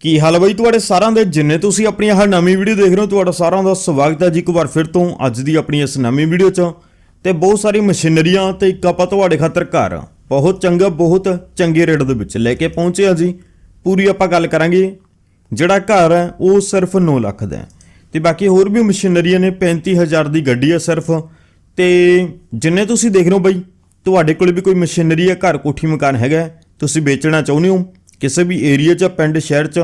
ਕੀ ਹਾਲ ਹੈ ਬਈ ਤੁਹਾਡੇ ਸਾਰਿਆਂ ਦੇ? ਜਿੰਨੇ ਤੁਸੀਂ ਆਪਣੀ ਆਹ ਨਵੀਂ ਵੀਡੀਓ ਦੇਖ ਰਹੇ ਹੋ, ਤੁਹਾਡਾ ਸਾਰਿਆਂ ਦਾ ਸਵਾਗਤ ਹੈ ਜੀ ਇੱਕ ਵਾਰ ਫਿਰ ਤੋਂ ਅੱਜ ਦੀ ਆਪਣੀ ਇਸ ਨਵੀਂ ਵੀਡੀਓ 'ਚ। ਤੇ ਬਹੁਤ ਸਾਰੀ ਮਸ਼ੀਨਰੀਆਂ ਤੇ ਇੱਕ ਆਪਾਂ ਤੁਹਾਡੇ ਖਾਤਰ ਘਰ, ਬਹੁਤ ਚੰਗਾ, ਬਹੁਤ ਚੰਗੇ ਰੇਟ ਦੇ ਵਿੱਚ ਲੈ ਕੇ ਪਹੁੰਚੇ ਆ ਜੀ। ਪੂਰੀ ਆਪਾਂ ਗੱਲ ਕਰਾਂਗੇ, ਜਿਹੜਾ ਘਰ ਹੈ, ਉਹ ਸਿਰਫ 9 ਲੱਖ ਦਾ ਹੈ। ਤੇ ਬਾਕੀ ਹੋਰ ਵੀ ਮਸ਼ੀਨਰੀਆਂ ਨੇ 35000 ਦੀ ਗੱਡੀ ਹੈ ਸਿਰਫ। ਤੇ ਜਿੰਨੇ ਤੁਸੀਂ ਦੇਖ ਰਹੇ ਹੋ ਬਈ, ਤੁਹਾਡੇ ਕੋਲ ਵੀ ਕੋਈ ਮਸ਼ੀਨਰੀ ਹੈ, ਘਰ ਕੋਠੀ ਮਕਾਨ ਹੈਗਾ ਤੁਸੀਂ ਵੇਚਣਾ ਚਾਹੁੰਦੇ ਹੋ ਕਿਸੇ ਵੀ ਏਰੀਆ 'ਚ, ਪਿੰਡ, ਸ਼ਹਿਰ 'ਚ,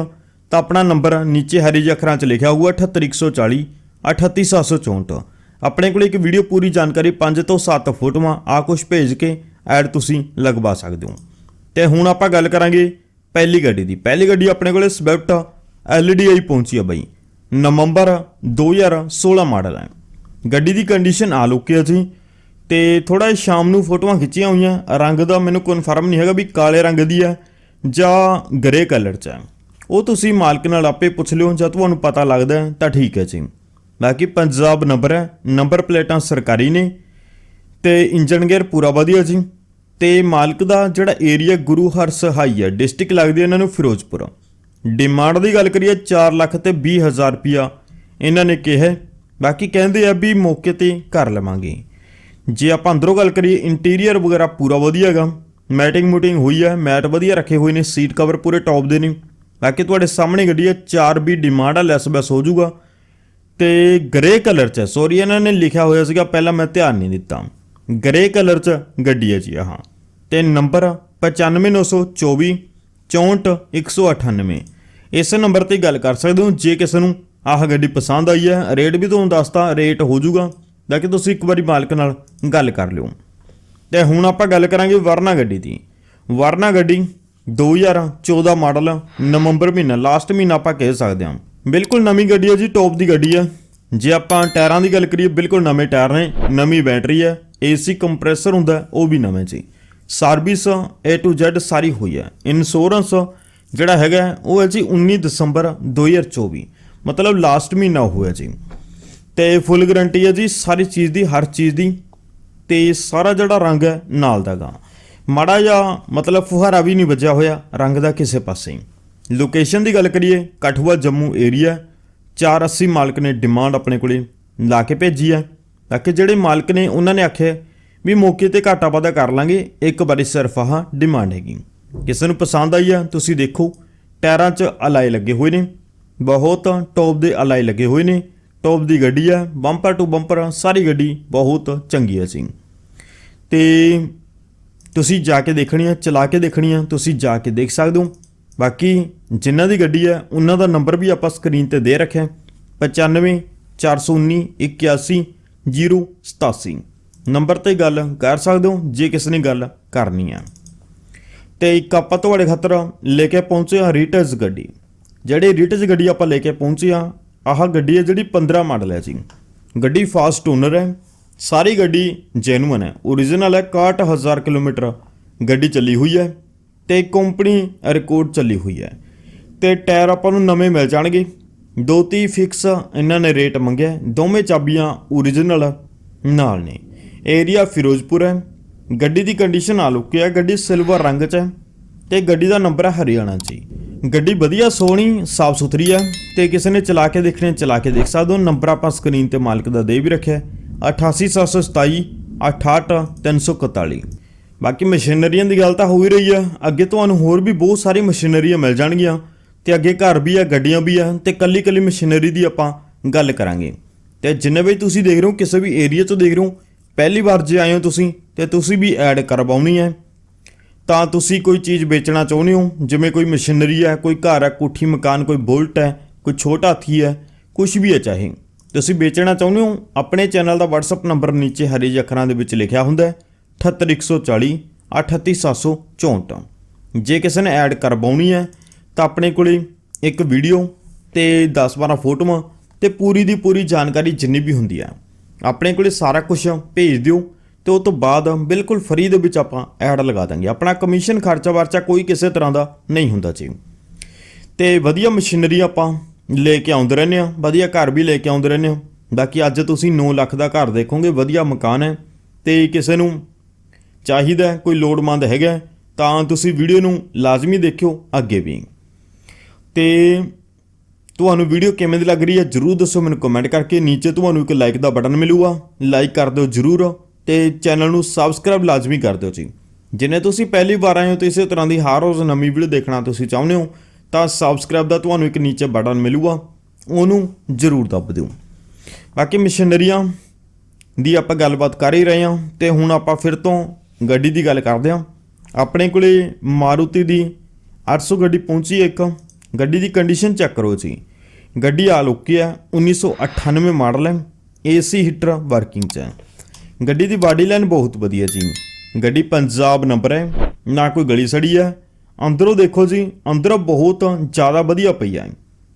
ਤਾਂ ਆਪਣਾ ਨੰਬਰ ਨੀਚੇ ਹਰੇ ਜਿਹੇ ਅੱਖਰਾਂ 'ਚ ਲਿਖਿਆ ਹੋਊਗਾ 78140 38764 ਆਪਣੇ ਕੋਲ ਇੱਕ ਵੀਡੀਓ ਪੂਰੀ ਜਾਣਕਾਰੀ 5 ਤੋਂ 7 ਫੋਟੋਆਂ ਆ ਕੁਝ ਭੇਜ ਕੇ ਐਡ ਤੁਸੀਂ ਲਗਵਾ ਸਕਦੇ ਹੋ। ਤੇ ਹੁਣ ਆਪਾਂ ਗੱਲ ਕਰਾਂਗੇ ਪਹਿਲੀ ਗੱਡੀ ਦੀ। ਪਹਿਲੀ ਗੱਡੀ ਆਪਣੇ ਕੋਲੇ ਸਵਿਫਟ ਆਈ ਪਹੁੰਚੀ ਆ ਬਈ। ਨਵੰਬਰ 2016 ਮਾਡਲ ਹੈ। ਗੱਡੀ ਦੀ ਕੰਡੀਸ਼ਨ ਆ ਲੁਕੀ ਹੈ ਜੀ ਤੇ ਥੋੜਾ ਸ਼ਾਮ ਨੂੰ ਫੋਟੋਆਂ ਖਿੱਚੀਆਂ ਹੋਈਆਂ। ਰੰਗ ਦਾ ਮੈਨੂੰ ਕਨਫਰਮ ਨਹੀਂ ਹੈਗਾ ਵੀ ਕਾਲੇ ਰੰਗ ਦੀ ਹੈ ਜਾਂ ਗ੍ਰੇ ਕਲਰ 'ਚ ਹੈ। ਉਹ ਤੁਸੀਂ ਮਾਲਕ ਨਾਲ ਆਪੇ ਪੁੱਛ ਲਿਓ ਜਾਂ ਤੁਹਾਨੂੰ ਪਤਾ ਲੱਗਦਾ ਤਾਂ ਠੀਕ ਹੈ ਜੀ। ਬਾਕੀ ਪੰਜਾਬ ਨੰਬਰ ਹੈ, ਨੰਬਰ ਪਲੇਟਾਂ ਸਰਕਾਰੀ ਨੇ, ਤੇ ਇੰਜਨ ਗੇਅਰ ਪੂਰਾ ਵਧੀਆ ਜੀ। ਤੇ ਮਾਲਕ ਦਾ ਜਿਹੜਾ ਏਰੀਆ ਗੁਰੂ ਹਰਸ ਹਾਈ ਹੈ ਡਿਸਟ੍ਰਿਕਟ ਲੱਗਦੀ ਹੈ ਇਹਨਾਂ ਨੂੰ ਫਿਰੋਜ਼ਪੁਰ। ਡਿਮਾਂਡ ਦੀ ਗੱਲ ਕਰੀਏ 4 ਲੱਖ ਤੇ 20 ਹਜ਼ਾਰ ਰੁਪਿਆ ਇਹਨਾਂ ਨੇ ਕਿਹਾ ਬਾਕੀ ਕਹਿੰਦੇ ਆ ਵੀ ਮੌਕੇ ਤੇ ਕਰ ਲਵਾਂਗੇ। ਜੇ ਆਪਾਂ ਅੰਦਰੋਂ ਗੱਲ ਕਰੀਏ ਇੰਟੀਰੀਅਰ ਵਗੈਰਾ ਪੂਰਾ ਵਧੀਆ ਹੈਗਾ। ਮੈਟਿੰਗ ਮੂਟਿੰਗ ਹੋਈ ਹੈ ਮੈਟ ਵਧੀਆ ਰੱਖੇ ਹੋਏ ਨੇ, ਸੀਟ ਕਵਰ ਪੂਰੇ ਟੌਪ ਦੇ ਨੇ। ਬਾਕੀ ਤੁਹਾਡੇ ਸਾਹਮਣੇ ਗੱਡੀ ਹੈ 4 ਵੀ ਡਿਮਾਂਡ ਆ ਲੈਸ ਬੈਸ ਹੋ ਜਾਊਗਾ। ਤੇ ਗ੍ਰੇ ਕਲਰ ਚ ਸੌਰੀ ਇਹਨਾਂ ਨੇ ਲਿਖਿਆ ਹੋਇਆ ਸੀਗਾ, ਪਹਿਲਾਂ ਮੈਂ ਧਿਆਨ ਨਹੀਂ ਦਿੱਤਾ। ਗ੍ਰੇ ਕਲਰ ਚ ਗੱਡੀ ਹੈ ਜੀ ਆਹ। ਤੇ ਨੰਬਰ 95924 64198 ਇਸ ਨੰਬਰ ਤੇ ਗੱਲ ਕਰ ਸਕਦੇ ਹੋ, ਜੇ ਕਿਸੇ ਨੂੰ ਆਹ ਗੱਡੀ ਪਸੰਦ ਆਈ ਹੈ ਰੇਟ ਵੀ ਤੁਹਾਨੂੰ ਦੱਸਤਾ ਰੇਟ ਹੋ ਜਾਊਗਾ। ਤਾਂ ਕਿ ਤੁਸੀਂ ਇੱਕ ਵਾਰੀ ਮਾਲਕ ਨਾਲ ਗੱਲ ਕਰ ਲਿਓ। ਤੇ ਹੁਣ ਆਪਾਂ ਗੱਲ ਕਰਾਂਗੇ ਵਰਨਾ ਗੱਡੀ ਦੀ। ਵਰਨਾ ਗੱਡੀ 2014 ਮਾਡਲ, ਨਵੰਬਰ ਮਹੀਨਾ ਲਾਸਟ ਮਹੀਨਾ ਆਪਾਂ ਕਹਿ ਸਕਦੇ ਹਾਂ। ਬਿਲਕੁਲ ਨਵੀਂ ਗੱਡੀ ਹੈ ਜੀ ਟੌਪ ਦੀ ਗੱਡੀ ਹੈ। ਜੇ ਆਪਾਂ ਟਾਇਰਾਂ ਦੀ ਗੱਲ ਕਰੀਏ, ਬਿਲਕੁਲ ਨਵੇਂ ਟਾਇਰ ਨੇ, ਨਵੀਂ ਬੈਟਰੀ ਹੈ ਏਸੀ ਕੰਪਰੈਸਰ ਹੁੰਦਾ, ਉਹ ਵੀ ਨਵੇਂ ਜੀ ਸਰਵਿਸ A to Z ਸਾਰੀ ਹੋਈ ਹੈ। ਇੰਸ਼ੋਰੈਂਸ ਜਿਹੜਾ ਹੈਗਾ, ਉਹ ਹੈ ਜੀ 19 ਦਸੰਬਰ 2024 ਮਤਲਬ ਲਾਸਟ ਮਹੀਨਾ ਹੋਇਆ ਜੀ। ਤੇ ਫੁੱਲ ਗਾਰੰਟੀ ਹੈ ਜੀ, ਸਾਰੀ ਚੀਜ਼ ਦੀ, ਹਰ ਚੀਜ਼ ਦੀ ਤੇ ਸਾਰਾ ਜਿਹੜਾ ਰੰਗ ਹੈ ਨਾਲ ਦਾਗਾ ਮਾੜਾ ਜਿਹਾ ਮਤਲਬ ਫੁਹਾਰਾ ਵੀ ਨਹੀਂ ਵੱਜਿਆ ਹੋਇਆ, ਰੰਗ ਦਾ ਕਿਸੇ ਪਾਸੇ ਲੋਕੇਸ਼ਨ ਦੀ ਗੱਲ ਕਰੀਏ, ਕਠੂਆ ਜੰਮੂ ਏਰੀਆ 480 ਮਾਲਕ ਨੇ ਡਿਮਾਂਡ ਆਪਣੇ ਕੋਲੇ ਲਾ ਕੇ ਭੇਜੀ ਹੈ। ਤਾਂ ਕਿ ਜਿਹੜੇ ਮਾਲਕ ਨੇ, ਉਹਨਾਂ ਨੇ ਆਖਿਆ ਵੀ ਮੌਕੇ ਤੇ ਘਾਟਾ ਵਾਧਾ ਕਰ ਲਾਂਗੇ, ਇੱਕ ਵਾਰੀ ਸਿਰਫ ਆਹ ਡਿਮਾਂਡ ਹੈਗੀ। ਕਿਸੇ ਨੂੰ ਪਸੰਦ ਆਈ ਆ, ਤੁਸੀਂ ਦੇਖੋ, ਟਾਇਰਾਂ 'ਚ ਅਲਾਈ ਲੱਗੇ ਹੋਏ ਨੇ, ਬਹੁਤ ਟੌਪ ਦੇ ਅਲਾਈ ਲੱਗੇ ਹੋਏ ਨੇ। ਟੌਪ ਦੀ ਗੱਡੀ ਆ ਬੰਪਰ ਟੂ ਬੰਪਰ ਸਾਰੀ ਗੱਡੀ ਬਹੁਤ ਚੰਗੀ ਹੈ ਜੀ। ਤੇ ਤੁਸੀਂ ਜਾ ਕੇ ਦੇਖਣੀ ਆ, ਚਲਾ ਕੇ ਦੇਖਣੀ ਆ, ਤੁਸੀਂ ਜਾ ਕੇ ਦੇਖ ਸਕਦੇ ਹੋ। ਬਾਕੀ ਜਿਨ੍ਹਾਂ ਦੀ ਗੱਡੀ ਹੈ ਉਹਨਾਂ ਦਾ ਨੰਬਰ ਵੀ ਆਪਾਂ ਸਕਰੀਨ ਤੇ ਦੇ ਰੱਖਿਆ 95 419 81 087 ਨੰਬਰ ਤੇ ਗੱਲ ਕਰ ਸਕਦੇ ਹੋ, ਜੇ ਕਿਸੇ ਨੇ ਗੱਲ ਕਰਨੀ ਆ। ਤੇ ਇੱਕ ਆਪਾਂ ਤੁਹਾਡੇ ਖਾਤਰ ਲੈ ਕੇ ਪਹੁੰਚੇ ਹਾਂ ਰੀਟਸ ਗੱਡੀ। ਜਿਹੜੀ ਰੀਟਸ ਗੱਡੀ ਆਪਾਂ ਲੈ ਕੇ ਪਹੁੰਚੇ ਹਾਂ ਆਹ ਗੱਡੀ ਹੈ ਜਿਹੜੀ 15 ਮਾਡਲ ਹੈ ਜੀ। ਗੱਡੀ ਫਾਸਟ ਓਨਰ ਹੈ। ਸਾਰੀ ਗੱਡੀ ਜੈਨੂਅਨ ਹੈ। origignal ਹੈ 61000 ਕਿਲੋਮੀਟਰ ਗੱਡੀ ਚੱਲੀ ਹੋਈ ਹੈ ਤੇ ਕੰਪਨੀ ਰਿਕਾਰਡ ਚੱਲੀ ਹੋਈ ਹੈ। ਤੇ ਟਾਇਰ ਆਪਾਂ ਨੂੰ ਨਵੇਂ ਮਿਲ ਜਾਣਗੇ। ਦੋ ਤੀ ਫਿਕਸ ਇਹਨਾਂ ਨੇ ਰੇਟ ਮੰਗਿਆ ਦੋਵੇਂ ਚਾਬੀਆਂ origignal ਨਾਲ ਨੇ। ਏਰੀਆ ਫਿਰੋਜ਼ਪੁਰ ਹੈ। ਗੱਡੀ ਦੀ ਕੰਡੀਸ਼ਨ ਆ ਲੁਕੀ ਹੈ ਗੱਡੀ ਸਿਲਵਰ ਰੰਗ 'ਚ ਹੈ ਤੇ ਗੱਡੀ ਦਾ ਨੰਬਰ ਹੈ ਹਰਿਆਣਾ 'ਚ ਹੀ। ਗੱਡੀ ਵਧੀਆ ਸੋਹਣੀ ਸਾਫ਼ ਸੁਥਰੀ ਆ ਤੇ ਕਿਸੇ ਨੇ ਚਲਾ ਕੇ ਦੇਖਣੇ ਚਲਾ ਕੇ ਦੇਖ ਸਕਦੇ ਹੋ। ਨੰਬਰ ਆਪਾਂ ਸਕਰੀਨ ਤੇ ਮਾਲਕ ਦਾ ਦੇ ਵੀ ਰੱਖਿਆ। ਹੈ, 88727 68341 ਬਾਕੀ ਮਸ਼ੀਨਰੀਆਂ ਦੀ ਗੱਲ ਤਾਂ ਹੋ ਹੀ ਰਹੀ ਆ। ਅੱਗੇ ਤੁਹਾਨੂੰ ਹੋਰ ਵੀ ਬਹੁਤ ਸਾਰੀ ਮਸ਼ੀਨਰੀਆਂ ਮਿਲ ਜਾਣਗੀਆਂ ਤੇ ਅੱਗੇ ਘਰ ਵੀ ਆ ਗੱਡੀਆਂ ਵੀ ਆ ਤੇ ਕੱਲੀ ਕੱਲੀ ਮਸ਼ੀਨਰੀ ਦੀ ਆਪਾਂ ਗੱਲ ਕਰਾਂਗੇ। ਤੇ ਜਿੰਨੇ ਵੀ ਤੁਸੀਂ ਦੇਖ ਰਹੇ ਹੋ ਕਿਸੇ ਵੀ ਏਰੀਆ 'ਚੋਂ ਦੇਖ ਰਹੇ ਹੋ ਪਹਿਲੀ ਵਾਰ ਜੇ ਆਏ ਹੋ ਤੁਸੀਂ ਤੇ ਤੁਸੀਂ ਵੀ ਐਡ ਕਰਵਾਉਣੀ ਹੈ। ਤਾਂ ਤੁਸੀਂ ਕੋਈ ਚੀਜ਼ ਵੇਚਣਾ ਚਾਹੁੰਦੇ ਹੋ? ਜਿਵੇਂ ਕੋਈ ਮਸ਼ੀਨਰੀ ਹੈ, ਕੋਈ ਘਰ ਹੈ, ਕੋਠੀ, ਮਕਾਨ, ਕੋਈ ਬੁਲਟ ਹੈ, ਕੋਈ ਛੋਟਾ ਹਾਥੀ ਹੈ ਕੁਝ ਵੀ ਹੈ ਚਾਹੇ। ਤੁਸੀਂ ਵੇਚਣਾ ਚਾਹੁੰਦੇ ਹੋ? ਆਪਣੇ ਚੈਨਲ ਦਾ WhatsApp ਨੰਬਰ ਨੀਚੇ ਹਰੇ ਅੱਖਰਾਂ ਦੇ ਵਿੱਚ ਲਿਖਿਆ ਹੁੰਦਾ ਹੈ 78140 38764 ਜੇ ਕਿਸੇ ਨੇ ਐਡ ਕਰਵਾਉਣੀ ਹੈ, ਤਾਂ ਆਪਣੇ ਕੋਲੇ ਇੱਕ ਵੀਡੀਓ ਤੇ 10-12 ਫੋਟੋਆਂ ਤੇ ਪੂਰੀ ਦੀ ਪੂਰੀ ਜਾਣਕਾਰੀ ਜਿੰਨੀ ਵੀ ਹੁੰਦੀ ਹੈ। ਆਪਣੇ ਕੋਲੇ ਸਾਰਾ ਕੁਝ ਭੇਜ ਦਿਓ। ਤੇ ਉਹ ਤੋਂ ਬਾਅਦ ਬਿਲਕੁਲ ਫਰੀ ਦੇ ਵਿੱਚ ਆਪਾਂ ਐਡ ਲਗਾ ਦਾਂਗੇ। ਆਪਣਾ ਕਮਿਸ਼ਨ ਖਰਚਾ ਵਰਚਾ ਕੋਈ ਕਿਸੇ ਤਰ੍ਹਾਂ ਦਾ ਨਹੀਂ ਹੁੰਦਾ ਜੀ। ਤੇ ਵਧੀਆ ਮਸ਼ੀਨਰੀ ਆਪਾਂ ਲੈ ਕੇ ਆਉਂਦੇ ਰਹਿੰਦੇ ਆ ਵਧੀਆ ਘਰ ਵੀ ਲੈ ਕੇ ਆਉਂਦੇ ਰਹਿੰਦੇ ਆ ਬਾਕੀ ਅੱਜ ਤੁਸੀਂ 9 ਲੱਖ ਦਾ ਘਰ ਦੇਖੋਗੇ, ਵਧੀਆ ਮਕਾਨ ਹੈ ਤੇ ਕਿਸੇ ਨੂੰ ਚਾਹੀਦਾ ਕੋਈ ਲੋੜਮੰਦ ਹੈਗਾ ਤਾਂ ਤੁਸੀਂ ਵੀਡੀਓ ਨੂੰ ਲਾਜ਼ਮੀ ਦੇਖਿਓ, ਅੱਗੇ ਵੀ। ਤੇ ਤੁਹਾਨੂੰ ਵੀਡੀਓ ਕਿਵੇਂ ਦੀ ਲੱਗ ਰਹੀ ਹੈ, ਜਰੂਰ ਦੱਸੋ ਮੈਨੂੰ ਕਮੈਂਟ ਕਰਕੇ। ਨੀਚੇ ਤੁਹਾਨੂੰ ਇੱਕ ਲਾਈਕ ਦਾ ਬਟਨ ਮਿਲੂਗਾ ਲਾਈਕ ਕਰ ਦਿਓ ਜਰੂਰ। ਤੇ ਚੈਨਲ ਨੂੰ ਸਬਸਕ੍ਰਾਈਬ ਲਾਜ਼ਮੀ ਕਰ ਦਿਓ ਜੀ। ਜਿਨੇ ਤੁਸੀਂ ਪਹਿਲੀ ਵਾਰ ਆਏ ਹੋ ਤੇ ਇਸੇ ਤਰ੍ਹਾਂ ਦੀ ਹਰ ਰੋਜ਼ ਨਵੀਂ ਵੀਡੀਓ ਦੇਖਣਾ ਤੁਸੀਂ ਚਾਹੁੰਦੇ ਹੋ, ਤਾਂ ਸਬਸਕ੍ਰਾਈਬ ਦਾ ਤੁਹਾਨੂੰ ਇੱਕ ਨੀਚੇ ਬਟਨ ਮਿਲੂਗਾ, ਉਹਨੂੰ ਜਰੂਰ ਦੱਬ ਦਿਓ। ਬਾਕੀ ਮਸ਼ੀਨਰੀਆਂ ਦੀ ਆਪਾਂ ਗੱਲਬਾਤ ਕਰ ਹੀ ਰਹੇ ਹਾਂ ਤੇ ਹੁਣ ਆਪਾਂ ਫਿਰ ਤੋਂ ਗੱਡੀ ਦੀ ਗੱਲ ਕਰਦੇ ਹਾਂ। ਆਪਣੇ ਕੋਲੇ ਮਾਰੂਤੀ ਦੀ 800 ਗੱਡੀ ਪਹੁੰਚੀ ਇੱਕ। ਗੱਡੀ ਦੀ ਕੰਡੀਸ਼ਨ ਚੈੱਕ ਕਰੋ ਜੀ। ਗੱਡੀ ਆਲ ਲੁੱਕੀ ਹੈ 1998 ਮਾਡਲ ਹੈ, ਏਸੀ ਹੀਟਰ ਵਰਕਿੰਗ 'ਚ ਹੈ। ਗੱਡੀ ਦੀ ਬਾਡੀ ਲਾਈਨ ਬਹੁਤ ਵਧੀਆ ਜੀ। ਗੱਡੀ ਪੰਜਾਬ ਨੰਬਰ ਹੈ, ਨਾ ਕੋਈ ਗਲੀ ਸੜੀ ਹੈ। ਅੰਦਰੋਂ ਦੇਖੋ ਜੀ, ਅੰਦਰੋਂ ਬਹੁਤ ਜ਼ਿਆਦਾ ਵਧੀਆ ਪਈ ਹੈ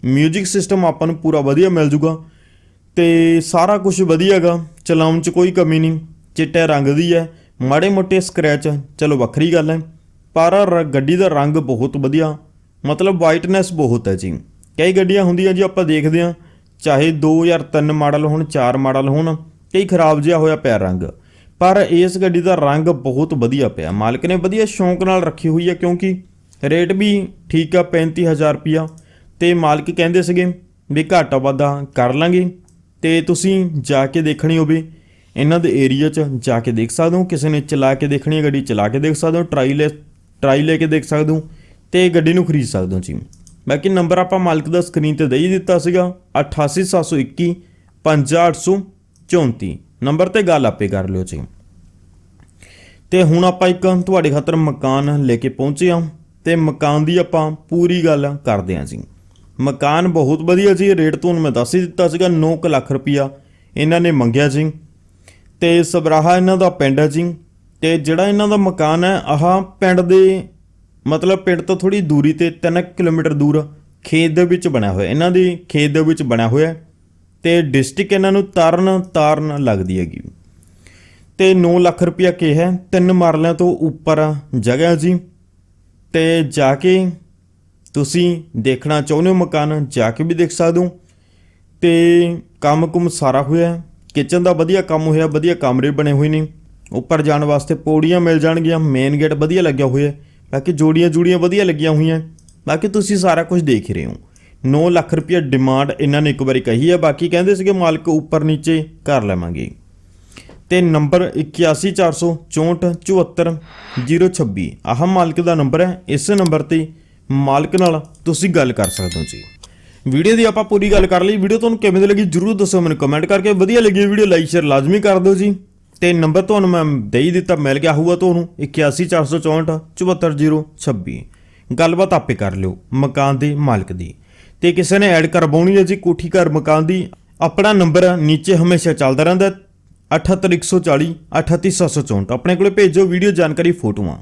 ਮਿਊਜ਼ਿਕ ਸਿਸਟਮ ਆਪਾਂ ਨੂੰ ਪੂਰਾ ਵਧੀਆ ਮਿਲ ਜੂਗਾ ਤੇ ਸਾਰਾ ਕੁਝ ਵਧੀਆ ਹੈਗਾ, ਚਲਾਉਣ 'ਚ ਕੋਈ ਕਮੀ ਨਹੀਂ। ਚਿੱਟੇ ਰੰਗ ਦੀ ਹੈ, ਮਾੜੇ ਮੋਟੇ ਸਕ੍ਰੈਚ ਚਲੋ ਵੱਖਰੀ ਗੱਲ ਹੈ। ਪਰ ਰ- ਗੱਡੀ ਦਾ ਰੰਗ ਬਹੁਤ ਵਧੀਆ, ਮਤਲਬ ਵਾਈਟਨੈਸ ਬਹੁਤ ਹੈ ਜੀ। ਕਈ ਗੱਡੀਆਂ ਹੁੰਦੀਆਂ ਜੀ ਆਪਾਂ ਦੇਖਦੇ ਹਾਂ, ਚਾਹੇ 2003 ਮਾਡਲ ਹੋਣ 4 ਮਾਡਲ ਹੋਣ ਕਈ ਖਰਾਬ ਜਿਹਾ ਹੋਇਆ ਪਿਆ ਰੰਗ। ਪਰ ਇਸ ਗੱਡੀ ਦਾ ਰੰਗ ਬਹੁਤ ਵਧੀਆ ਪਿਆ। ਮਾਲਕ ਨੇ ਵਧੀਆ ਸ਼ੌਂਕ ਨਾਲ ਰੱਖੀ ਹੋਈ ਹੈ ਕਿਉਂਕਿ ਰੇਟ ਵੀ ਠੀਕ ਆ 35000 ਰੁਪਿਆ ਤੇ ਮਾਲਕ ਕਹਿੰਦੇ ਸੀਗੇ ਵੀ ਘਾਟਾ ਵਾਧਾ ਕਰ ਲਾਂਗੇ। ਤੇ ਤੁਸੀਂ ਜਾ ਕੇ ਦੇਖਣੀ ਹੋਵੇ, ਇਹਨਾਂ ਦੇ ਏਰੀਆ 'ਚ ਜਾ ਕੇ ਦੇਖ ਸਕਦੇ ਹੋ। ਕਿਸੇ ਨੇ ਚਲਾ ਕੇ ਦੇਖਣੀ ਹੈ, ਗੱਡੀ ਚਲਾ ਕੇ ਦੇਖ ਸਕਦੇ ਹੋ ਟਰਾਈ ਲੈ ਟਰਾਈ ਲੈ ਕੇ ਦੇਖ ਸਕਦੇ ਹੋ ਤੇ ਗੱਡੀ ਨੂੰ ਖਰੀਦ ਸਕਦੇ ਹੋ ਜੀ। ਬਾਕੀ ਨੰਬਰ ਆਪਾਂ ਮਾਲਕ ਦਾ ਸਕਰੀਨ ਤੇ ਦੇ ਹੀ ਦਿੱਤਾ ਸੀਗਾ। 88721 5834 ਨੰਬਰ ਤੇ ਗੱਲ ਆਪੇ ਕਰ ਲਿਓ ਜੀ। ਤੇ ਹੁਣ ਆਪਾਂ ਇੱਕ ਤੁਹਾਡੇ ਖਾਤਰ ਮਕਾਨ ਲੈ ਕੇ ਪਹੁੰਚੇ ਹਾਂ ਤੇ ਮਕਾਨ ਦੀ ਆਪਾਂ ਪੂਰੀ ਗੱਲ ਕਰਦੇ ਹਾਂ ਜੀ। ਮਕਾਨ ਬਹੁਤ ਵਧੀਆ ਜੀ ਰੇਟ ਤੁਹਾਨੂੰ ਮੈਂ ਦੱਸ ਹੀ ਦਿੱਤਾ ਸੀਗਾ 9 ਲੱਖ ਰੁਪਿਆ ਇਹਨਾਂ ਨੇ ਮੰਗਿਆ ਜੀ। ਤੇ ਸਬਰਾਹਾ ਇਹਨਾਂ ਦਾ ਪਿੰਡ ਹੈ ਜੀ। ਤੇ ਜਿਹੜਾ ਇਹਨਾਂ ਦਾ ਮਕਾਨ ਹੈ, ਆਹ ਪਿੰਡ ਦੇ ਮਤਲਬ ਪਿੰਡ ਤੋਂ ਥੋੜੀ ਦੂਰੀ ਤੇ 3 ਕਿਲੋਮੀਟਰ ਦੂਰ ਖੇਤ ਦੇ ਵਿੱਚ ਬਣਿਆ ਹੋਇਆ, ਇਹਨਾਂ ਦੀ ਖੇਤ ਦੇ ਵਿੱਚ ਬਣਿਆ ਹੋਇਆ। ਤੇ ਡਿਸਟ੍ਰਿਕਟ ਇਹਨਾਂ ਨੂੰ ਤਰਨ ਤਾਰਨ ਲੱਗਦੀ ਹੈਗੀ। ਤੇ 9 ਲੱਖ ਰੁਪਇਆ ਕਿਹਾ ਤਿੰਨ ਮਰਲਿਆਂ ਤੋਂ ਉੱਪਰ ਜਗ੍ਹਾ ਜੀ। ਤੇ ਜਾ ਕੇ ਤੁਸੀਂ ਦੇਖਣਾ ਚਾਹੁੰਦੇ ਹੋ ਮਕਾਨ, ਜਾ ਕੇ ਵੀ ਦੇਖ ਸਕਦੇ ਹੋ। ਤੇ ਕੰਮ ਕੁਮ ਸਾਰਾ ਹੋਇਆ ਕਿਚਨ ਦਾ ਵਧੀਆ ਕੰਮ ਹੋਇਆ, ਵਧੀਆ ਕਮਰੇ ਬਣੇ ਹੋਏ ਨੇ। ਉੱਪਰ ਜਾਣ ਵਾਸਤੇ ਪੌੜੀਆਂ ਮਿਲ ਜਾਣਗੀਆਂ ਮੇਨ ਗੇਟ ਵਧੀਆ ਲੱਗਿਆ ਹੋਇਆ ਬਾਕੀ ਜੋੜੀਆਂ ਜੂੜੀਆਂ ਵਧੀਆ ਲੱਗੀਆਂ ਹੋਈਆਂ। ਬਾਕੀ ਤੁਸੀਂ ਸਾਰਾ ਕੁਝ ਦੇਖ ਹੀ ਰਹੇ ਹੋ। 9 ਲੱਖ ਰੁਪਏ ਡਿਮਾਂਡ ਇਹਨਾਂ ਨੇ ਇੱਕ ਵਾਰੀ ਕਹੀ ਹੈ ਬਾਕੀ ਕਹਿੰਦੇ ਸੀਗੇ ਮਾਲਕ ਉੱਪਰ ਨੀਚੇ ਕਰ ਲਵਾਂਗੇ। ਤੇ ਨੰਬਰ 8140644026 ਆਹ ਮਾਲਕ ਦਾ ਨੰਬਰ ਹੈ, ਇਸ ਨੰਬਰ ਤੇ ਮਾਲਕ ਨਾਲ ਤੁਸੀਂ ਗੱਲ ਕਰ ਸਕਦੇ ਹੋ ਜੀ। ਵੀਡੀਓ ਦੀ ਆਪਾਂ ਪੂਰੀ ਗੱਲ ਕਰ ਲਈ, ਵੀਡੀਓ ਤੁਹਾਨੂੰ ਕਿਵੇਂ ਦੀ ਲੱਗੀ ਜਰੂਰ ਦੱਸੋ ਮੈਨੂੰ ਕਮੈਂਟ ਕਰਕੇ, ਵਧੀਆ ਲੱਗੀ ਵੀਡੀਓ ਲਾਈਕ ਸ਼ੇਅਰ ਲਾਜ਼ਮੀ ਕਰ ਦਿਓ ਜੀ। ਤੇ ਨੰਬਰ ਤੁਹਾਨੂੰ ਮੈਂ ਦੇ ਹੀ ਦਿੱਤਾ, ਮਿਲ ਗਿਆ ਹੋਊਗਾ ਤੁਹਾਨੂੰ 8140644026 ਗੱਲਬਾਤ ਆਪੇ ਕਰ ਲਿਓ ਮਕਾਨ ਦੇ ਮਾਲਕ ਦੀ। ਤੇ ਕਿਸੇ ਨੇ ਐਡ ਕਰਵਾਉਣੀ ਹੈ ਜੀ ਕੋਠੀ ਘਰ ਮਕਾਨ ਦੀ, ਆਪਣਾ ਨੰਬਰ ਨੀਚੇ ਹਮੇਸ਼ਾ ਚੱਲਦਾ ਰਹਿੰਦਾ 78140 38764 ਆਪਣੇ ਕੋਲੇ ਭੇਜੋ ਵੀਡੀਓ ਜਾਣਕਾਰੀ ਫੋਟੋਆਂ।